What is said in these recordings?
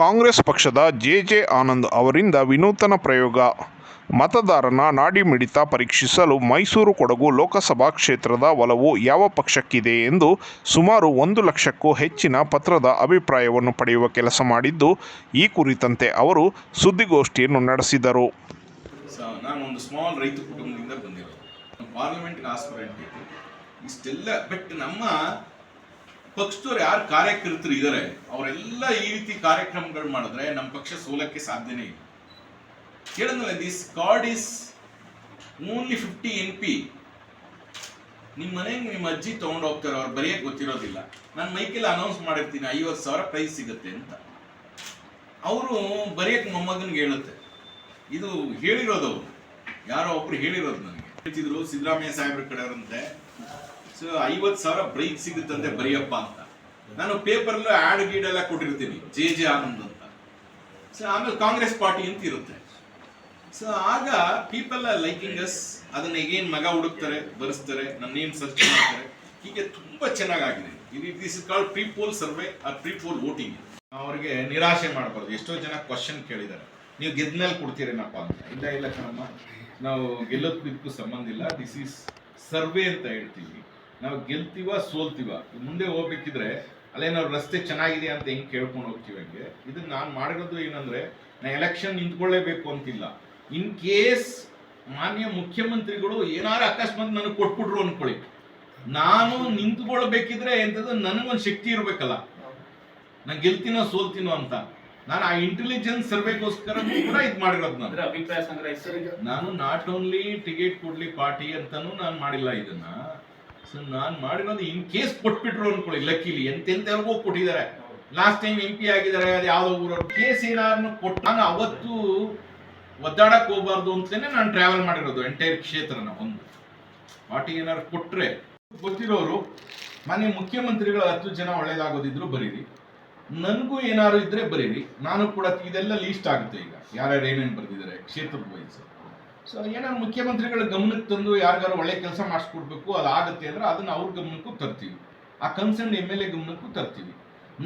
ಕಾಂಗ್ರೆಸ್ ಪಕ್ಷದ J J Anand ಅವರಿಂದ ವಿನೂತನ ಪ್ರಯೋಗ. ಮತದಾರನ ನಾಡಿಮಿಡಿತ ಪರೀಕ್ಷಿಸಲು ಮೈಸೂರು ಕೊಡಗು ಲೋಕಸಭಾ ಕ್ಷೇತ್ರದ ಒಲವು ಯಾವ ಪಕ್ಷಕ್ಕಿದೆ ಎಂದು ಸುಮಾರು ಒಂದು ಲಕ್ಷಕ್ಕೂ ಹೆಚ್ಚಿನ ಪತ್ರದ ಅಭಿಪ್ರಾಯವನ್ನು ಪಡೆಯುವ ಕೆಲಸ ಮಾಡಿದ್ದು, ಈ ಕುರಿತಂತೆ ಅವರು ಸುದ್ದಿಗೋಷ್ಠಿಯನ್ನು ನಡೆಸಿದರು. ನಾನು ಒಂದು ಇತ್ತು ಇಷ್ಟೆಲ್ಲ ಬಟ್ ನಮ್ಮ ಪಕ್ಷದವ್ರು ಯಾರು ಕಾರ್ಯಕರ್ತರು ಇದ್ದಾರೆ ಅವರೆಲ್ಲ ಈ ರೀತಿ ಕಾರ್ಯಕ್ರಮಗಳು ಮಾಡಿದ್ರೆ ನಮ್ಮ ಪಕ್ಷ ಸೋಲಕ್ಕೆ ಸಾಧ್ಯನೇ ಇಲ್ಲ. ಕೇಳಿದ್ನಲ್ಲ this card is only fifty N P ನಿಮ್ಮ ಮನೆಗೆ ನಿಮ್ಮ ಅಜ್ಜಿ ತೊಗೊಂಡು ಹೋಗ್ತಾರೆ, ಅವ್ರು ಬರೆಯಕ್ಕೆ ಗೊತ್ತಿರೋದಿಲ್ಲ. ನಾನು ಮೈಕೆಲ್ಲ ಅನೌನ್ಸ್ ಮಾಡಿರ್ತೀನಿ, ಐವತ್ತು ಸಾವಿರ ಪ್ರೈಸ್ ಸಿಗುತ್ತೆ ಅಂತ. ಅವರು ಬರೆಯಕ್ಕೆ ಮೊಮ್ಮಗನಿಗೆ ಹೇಳುತ್ತೆ. ಇದು ಹೇಳಿರೋದು ಅವರು. ಯಾರೋ ಒಬ್ರು ಹೇಳಿರೋದು ನನಗೆ. ಹೇಳ್ತಿದ್ರು ಸಿದ್ದರಾಮಯ್ಯ ಸಾಹೇಬ್ರ ಕಡೆಯವರಂತೆ. ಸೊ ಐವತ್ತು ಸಾವಿರ ಬ್ರೈಕ್ ಸಿಗುತ್ತಂತೆ ಬರೆಯಪ್ಪ ಅಂತ. ನಾನು ಪೇಪರ್ಲ್ಲ ಆಡ್ ಗೀಡ್ ಎಲ್ಲ ಕೊಟ್ಟಿರ್ತೀನಿ, ಜೆ ಜೆ ಆನಂದ್ ಅಂತ. ಸೊ ಆಮೇಲೆ ಕಾಂಗ್ರೆಸ್ ಪಾರ್ಟಿ ಅಂತ ಇರುತ್ತೆ. ಸೊ ಆಗ ಪೀಪಲ್ ಆರ್ ಲೈಕಿಂಗ್ ಅಸ್ ಅದನ್ನ ಏನ್ ಮಗ ಹುಡುಕ್ತಾರೆ, ಬರೆಸ್ತಾರೆ ನನ್ನ ನೇಮ್ ಸರ್ಚ್ ಮಾಡ್ತಾರೆ. ಹೀಗೆ ತುಂಬಾ ಚೆನ್ನಾಗಾಗಿದೆ. ಇದು this is called pre poll survey or pre poll voting ಅವ್ರಿಗೆ ನಿರಾಶೆ ಮಾಡಬಾರ್ದು. ಎಷ್ಟೋ ಜನ ಕ್ವಶನ್ ಕೇಳಿದ್ದಾರೆ. ನೀವು ಗೆದ್ಮೇಲೆ ಕೊಡ್ತೀರೇನಪ್ಪ ಅಂತ. ಇಲ್ಲ ಇಲ್ಲ ಕಣಮ್ಮ. ನಾವು ಗೆಲ್ಲೋದಕ್ಕೂ ಸಂಬಂಧ ಇಲ್ಲ. ದಿಸ್ ಈಸ್ ಸರ್ವೆ ಅಂತ ಹೇಳ್ತೀವಿ. ನಾವು ಗೆಲ್ತೀವ ಸೋಲ್ತೀವ? ಮುಂದೆ ಹೋಗ್ಬೇಕಿದ್ರೆ ಅಲ್ಲೇನಾದ್ರು ರಸ್ತೆ ಚೆನ್ನಾಗಿದೆ ಅಂತ ಹೆಂಗೆ ಕೇಳ್ಕೊಂಡು ಹೋಗ್ತೀವಿ ಹಂಗೆ? ಇದನ್ನ ನಾನು ಮಾಡಿರೋದು ಏನಂದ್ರೆ ನಾ ಎಲೆಕ್ಷನ್ ನಿಂತ್ಕೊಳ್ಳೇಬೇಕು ಅಂತಿಲ್ಲ. ಇನ್ ಕೇಸ್ ಮಾನ್ಯ ಮುಖ್ಯಮಂತ್ರಿಗಳು ಏನಾರು ಅಕಸ್ಮಾತ್ ನನಗೆ ಕೊಟ್ಬಿಟ್ರು ಅನ್ಕೊಳ್ಳಿ. ನಾನು ನಿಂತ್ಕೊಳ್ಬೇಕಿದ್ರೆ ಎಂಥದ್ದು ನನಗೊಂದು ಶಕ್ತಿ ಇರಬೇಕಲ್ಲ. ನಾನು ಗೆಲ್ತೀನೋ ಸೋಲ್ತೀನೋ ಅಂತ. ನಾನು ಆ ಇಂಟೆಲಿಜೆನ್ಸ್ ಸರ್ವೆಗೋಸ್ಕರ ಕೂಡ ಇದು ಮಾಡಿರೋದು ನಾನು. ಅಂದ್ರೆ ಅಭಿಪ್ರಾಯ ಸಂಗ್ರಹಿಸಿ ನಾನು ನಾಟ್ ಓನ್ಲಿ ಟಿಕೆಟ್ ಕೊಡ್ಲಿ ಪಾರ್ಟಿ ಅಂತಾನು ನಾನು ಮಾಡಿಲ್ಲ ಇದನ್ನ. ನಾನು ಮಾಡಿರೋದು ಇನ್ ಕೇಸ್ ಕೊಟ್ಬಿಟ್ರು ಅನ್ಕೊಳ್ಳಿ ಲಕ್ಕಿಲಿ ಎಂತೆಂತೆಲ್ಗೋ ಕೊಟ್ಟಿದ್ದಾರೆ. ಲಾಸ್ಟ್ ಟೈಮ್ ಎಂ ಪಿ ಆಗಿದ್ದಾರೆ, ಅದು ಯಾವ್ದೋ ಊರವ್ರು. ಕೇಸ್ ಏನಾದ್ರು ಕೊಟ್ಟು, ನಾನು ಅವತ್ತು ಒದ್ದಾಡಕ್ಕೆ ಹೋಗ್ಬಾರ್ದು ಅಂತಲೇ ನಾನು ಟ್ರಾವೆಲ್ ಮಾಡಿರೋದು ಎಂಟೈರ್ ಕ್ಷೇತ್ರನ ಒಂದು. ಪಾರ್ಟಿಗೆ ಏನಾದ್ರು ಕೊಟ್ಟರೆ ಗೊತ್ತಿರೋರು ಮನೆ ಮುಖ್ಯಮಂತ್ರಿಗಳು ಹತ್ತು ಜನ ಒಳ್ಳೇದಾಗೋದಿದ್ರು ಬರೀರಿ. ನನಗೂ ಏನಾದ್ರು ಇದ್ರೆ ಬರೀರಿ. ನಾನು ಕೂಡ ಇದೆಲ್ಲ ಲೀಸ್ಟ್ ಆಗುತ್ತೆ ಈಗ. ಯಾರ್ಯಾರು ಏನೇನು ಬರೆದಿದ್ದಾರೆ, ಕ್ಷೇತ್ರದ ವಯಸ್ಸು ಸೊ ಏನಾದ್ರು ಮುಖ್ಯಮಂತ್ರಿಗಳ ಗಮನಕ್ಕೆ ತಂದು ಯಾರಿಗಾರು ಒಳ್ಳೆ ಕೆಲಸ ಮಾಡಿಸ್ಕೊಡ್ಬೇಕು, ಅದು ಆಗುತ್ತೆ ಅಂದ್ರೆ ಅದನ್ನ ಅವ್ರ ಗಮನಕ್ಕೂ ತರ್ತೀವಿ. ಆ ಕನ್ಸರ್ನ್ ಎಂ ಎಲ್ ಎ ಗಮನಕ್ಕೂ ತರ್ತೀವಿ.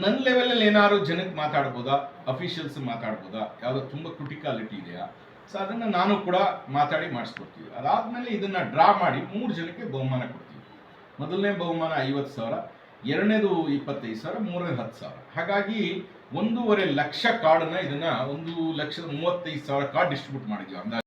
ನನ್ನ ಲೆವೆಲಲ್ಲಿ ಏನಾದ್ರು ಜನಕ್ಕೆ ಮಾತಾಡ್ಬೋದಾ? ಅಫಿಷಿಯಲ್ಸ್ ಮಾತಾಡ್ಬೋದಾ? ಯಾವುದೋ ತುಂಬ ಕ್ರಿಟಿಕಾಲಿಟಿ ಇದೆಯಾ? ಸೊ ಅದನ್ನ ನಾನು ಕೂಡ ಮಾತಾಡಿ ಮಾಡಿಸ್ಕೊಡ್ತೀವಿ. ಅದಾದಮೇಲೆ ಇದನ್ನ ಡ್ರಾ ಮಾಡಿ ಮೂರು ಜನಕ್ಕೆ ಬಹುಮಾನ ಕೊಡ್ತೀವಿ. ಮೊದಲನೇ ಬಹುಮಾನ ಐವತ್ತು ಸಾವಿರ, ಎರಡನೇದು ಇಪ್ಪತ್ತೈದು ಸಾವಿರ ಮೂರನೇ ಹತ್ತು ಸಾವಿರ. ಹಾಗಾಗಿ ಒಂದೂವರೆ ಲಕ್ಷ ಕಾರ್ಡನ್ನ ಇದನ್ನ ಒಂದು ಲಕ್ಷದ ಮೂವತ್ತೈದು ಸಾವಿರ ಕಾರ್ಡ್ ಡಿಸ್ಟ್ರಿಬ್ಯೂಟ್ ಮಾಡಿದ್ವಿ ಅಂದಾಜು